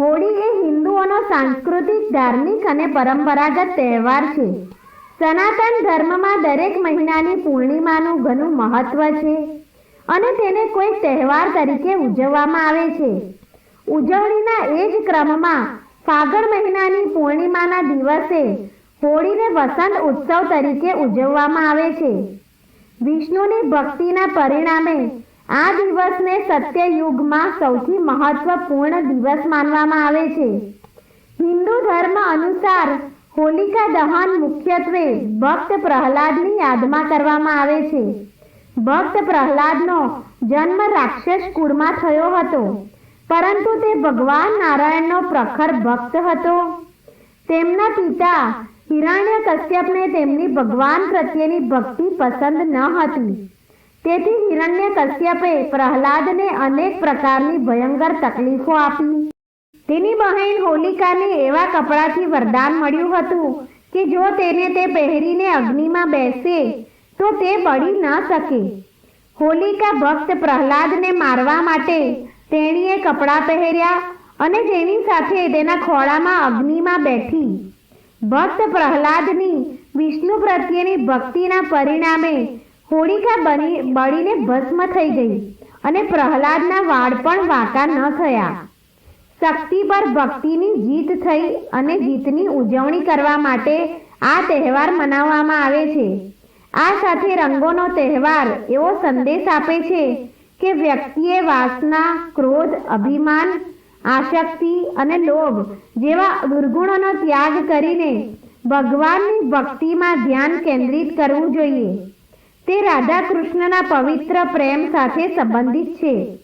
હોળી એ હિન્દુઓનો સાંસ્કૃતિક, ધાર્મિક અને પરંપરાગત તહેવાર છે. સનાતન ધર્મમાં દરેક મહિનાની પૂર્ણિમાનું ઘણું મહત્વ છે અને તેને કોઈ તહેવાર તરીકે ઉજવવામાં આવે છે. ઉજવણીના એ જ ક્રમમાં ફાગણ મહિનાની પૂર્ણિમાના દિવસે હોળીને વસંત ઉત્સવ તરીકે ઉજવવામાં આવે છે. વિષ્ણુની ભક્તિના પરિણામે આ દિવસને સત્યયુગમાં સૌથી મહત્વપૂર્ણ દિવસ માનવામાં આવે છે. હિન્દુ ધર્મ અનુસાર હોલિકા દહન મુખ્યત્વે ભક્ત પ્રહલાદની યાદમાં કરવામાં આવે છે. ભક્ત પ્રહલાદનો જન્મ રાક્ષસ કુળમાં થયો હતો, પરંતુ તે ભગવાન નારાયણનો પ્રખર ભક્ત હતો. તેમના પિતા હિરણ્ય કશ્યપને તેમની ભગવાન પ્રત્યેની ભક્તિ પસંદ ન હતી. તેથી હિરણ્ય કશ્યપે પ્રહલાદને અનેક પ્રકારની ભયંકર તકલીફો આપી. તેની બહેન હોલિકાને એવા કપડાથી વરદાન મળ્યું હતું કે જો તેને તે પહેરીને અગ્નિમાં બેસે, તો તે બળી ન શકે. હોલિકા ભક્ત પ્રહલાદને મારવા માટે તેણીએ કપડાં પહેર્યા અને તેની સાથે તેના ખોળામાં અગ્નિમાં બેઠી. ભક્ત પ્રહલાદની વિષ્ણુ પ્રત્યેની ભક્તિના પરિણામે હોળિકા બની બળીને ભસ્મ થઈ ગઈ અને પ્રહલાદના વાળ પણ વાંકા ન થયા. શક્તિ પર ભક્તિની જીત થઈ અને જીતની ઉજવણી કરવા માટે આ તહેવાર મનાવવામાં આવે છે. આ સાથે રંગોનો તહેવાર એવો સંદેશ આપે છે કે વ્યક્તિએ વાસના, ક્રોધ, અભિમાન, આશક્તિ અને લોભ જેવા દુર્ગુણોનો ત્યાગ કરીને ભગવાનની ભક્તિમાં ધ્યાન કેન્દ્રિત કરવું જોઈએ. તે રાધા કૃષ્ણના પવિત્ર પ્રેમ સાથે સંબંધિત છે.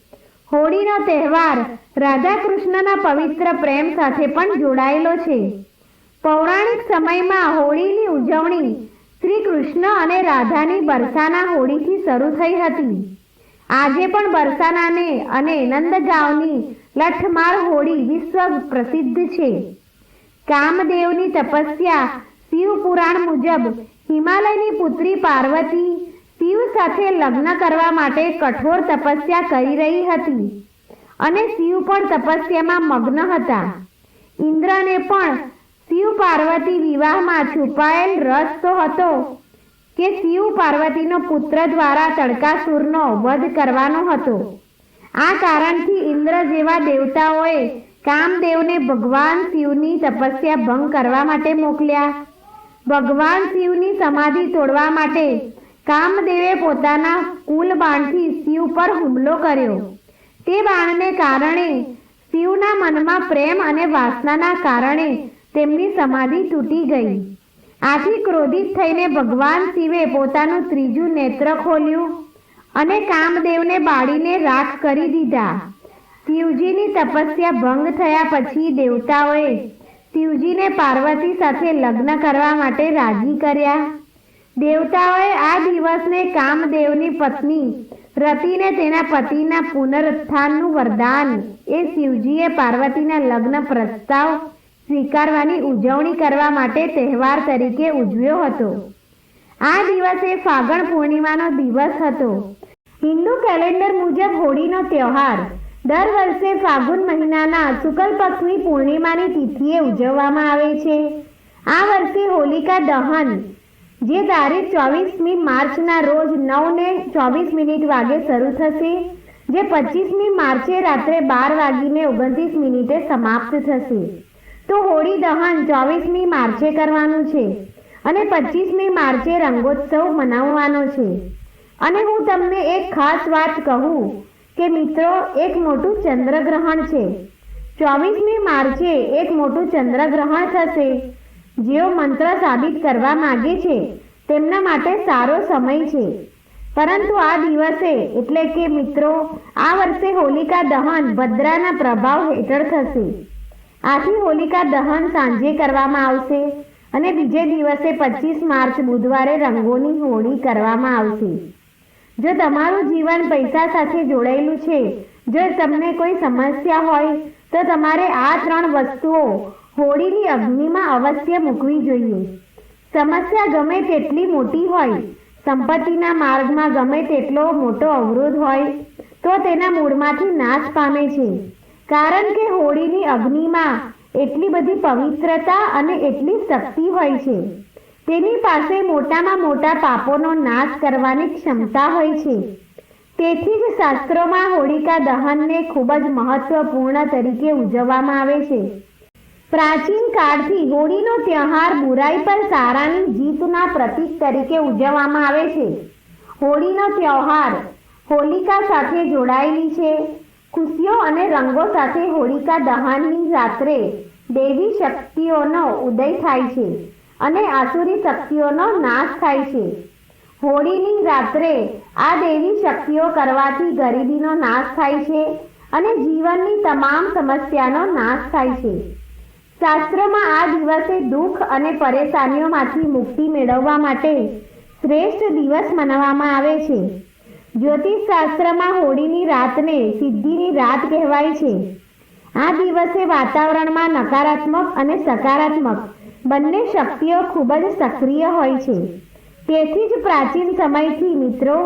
હોળીનો તહેવાર રાધા કૃષ્ણના પવિત્ર પ્રેમ સાથે પણ જોડાયેલો છે. પૌરાણિક સમયમાં હોળીની ઉજવણી શ્રી કૃષ્ણ અને રાધાની બરસાના હોળીથી શરૂ થઈ હતી. આજે પણ બરસાનાને અને નંદગાંવની લઠમાર હોળી વિશ્વ પ્રસિદ્ધ છે. કામદેવની તપસ્યા શિવ પુરાણ મુજબ હિમાલયની પુત્રી પાર્વતી શિવ સાથે લગ્ન કરવા માટે કઠોર તપસ્યા કરી રહી હતી અને શિવ પણ તપસ્યામાં મગ્ન હતા. ઇન્દ્રને પણ શિવ પાર્વતી વિવાહમાં છુપાયેલ રસ તો હતો કે શિવ પાર્વતીનો પુત્ર દ્વારા તડકાસુરનો વધ કરવાનો હતો. આ કારણથી ઇન્દ્ર જેવા દેવતાઓએ કામદેવને ભગવાન શિવની તપસ્યા ભંગ કરવા માટે મોકલ્યા. ભગવાન શિવની સમાધિ તોડવા માટે કામદેવે પોતાના કુલ બાણથી શિવ પર હુમલો કર્યો. તે બાણને કારણે શિવના મનમાં પ્રેમ અને વાસનાના કારણે તેમની સમાધિ તૂટી ગઈ. આથી ક્રોધિત થઈને ભગવાન શિવે પોતાનું ત્રીજું નેત્ર ખોલ્યું અને કામદેવને બાળીને રાખ કરી દીધા. શિવજીની તપસ્યા ભંગ થયા પછી દેવતાઓએ શિવજીને પાર્વતી સાથે લગ્ન કરવા માટે રાજી કર્યા. દેવતાઓએ આ દિવસને કામદેવની પત્ની, રતિને તેના પતિના પુનરુત્થાનનું વરદાન. એ શિવજીએ પાર્વતીના લગ્ન પ્રસ્તાવ સ્વીકારવાની ઉજવણી કરવા માટે તહેવાર તરીકે ઉજવ્યો હતો. આ દિવસે ફાગણ પૂર્ણિમાનો દિવસ હતો. હિન્દુ કેલેન્ડર મુજબ હોળીનો તહેવાર. દર વર્ષે ફાગુન મહિનાના શુક્લ પક્ષની પૂર્ણિમાની તિથિએ ઉજવવામાં આવે છે. આ વર્ષે હોલિકા દહન જે તારીખ ચોવીસમી માર્ચના રોજ નવ ને ચોવીસ મિનિટ વાગે શરૂ થશે, જે પચીસમી માર્ચે રાત્રે બાર વાગીને ઓગણત્રીસ મિનિટે સમાપ્ત થશે. તો હોળી દહન ચોવીસમી માર્ચે કરવાનું છે અને પચીસમી માર્ચે રંગોત્સવ મનાવવાનો છે. અને હું તમને એક ખાસ વાત કહું કે મિત્રો, એક મોટું ચંદ્રગ્રહણ છે. ચોવીસમી માર્ચે એક મોટું ચંદ્રગ્રહણ થશે જેઓ મંત્ર સાબિત કરવા માગે છે, તેમના માટે સારો સમય છે. પરંતુ આ દિવસે, એટલે કે મિત્રો, આ વર્ષે હોલિકા દહન ભદ્રાના પ્રભાવ હેઠળ થશે. આથી હોલિકા દહન સાંજે કરવામાં આવશે અને બીજે દિવસે પચીસ માર્ચ બુધવારે રંગોની હોળી કરવામાં આવશે. જો તમારું જીવન પૈસા સાથે જોડાયેલું છે, જો તમને કોઈ સમસ્યા હોય, તો તમારે આ ત્રણ વસ્તુઓ હોળીની અગ્નિમાં અવશ્ય મૂકવી જોઈએ. સમસ્યા ગમે તેટલી મોટી હોય, સંપત્તિના માર્ગમાં ગમે તેટલો મોટો અવરોધ હોય, તો તેના મૂળમાંથી નાશ પામે છે. કારણ કે હોળીની અગ્નિમાં એટલી બધી પવિત્રતા અને એટલી શક્તિ હોય છે. તેની પાસે મોટામાં મોટા પાપોનો નાશ કરવાની ક્ષમતા હોય છે. તેથી જ શાસ્ત્રોમાં હોળિકા દહનને ખૂબ જ મહત્વપૂર્ણ તરીકે ઉજવવામાં આવે છે. પ્રાચીન કાળથી હોળીનો તહેવાર બુરાઈ પર સારાની જીતના પ્રતીક તરીકે ઉજવવામાં આવે છે. હોળીનો તહેવાર હોલિકા સાથે જોડાયેલી છે. ખુશીઓ અને રંગો સાથે હોળિકા દહનની રાત્રે દેવી શક્તિઓનો ઉદય થાય છે અને આસુરી શક્તિઓનો નાશ થાય છે. હોળીની રાત્રે આ દેવી શક્તિઓ કરવાથી ગરીબીનો નાશ થાય છે અને જીવનની તમામ સમસ્યાનો નાશ થાય છે. શાસ્ત્રોમાં આ દિવસે દુઃખ અને પરેશાનીઓમાંથી મુક્તિ મેળવવા માટે શ્રેષ્ઠ દિવસ મનાવવામાં આવે છે. જ્યોતિષ શાસ્ત્રમાં હોળીની રાતને સિદ્ધિની રાત કહેવાય છે. આ દિવસે વાતાવરણમાં નકારાત્મક અને સકારાત્મક બંને શક્તિઓ ખૂબ જ સક્રિય હોય છે. તેથી જ પ્રાચીન સમયથી મિત્રો,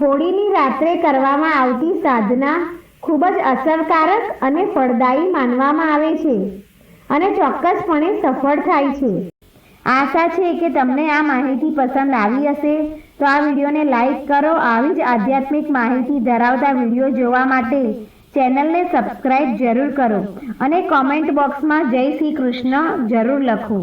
હોળીની રાત્રે કરવામાં આવતી સાધના ખૂબ જ અસરકારક અને ફળદાયી માનવામાં આવે છે. અને ચોક્કસપણે સફળ થાય છે. આશા છે કે તમને આ માહિતી પસંદ આવી હશે. તો આ વિડીયોને લાઈક કરો, આવી જ આધ્યાત્મિક માહિતી ધરાવતા વીડિયો જોવા માટે ચેનલને સબસ્ક્રાઇબ જરૂર કરો અને કોમેન્ટ બોક્સમાં જય શ્રી કૃષ્ણ જરૂર લખો.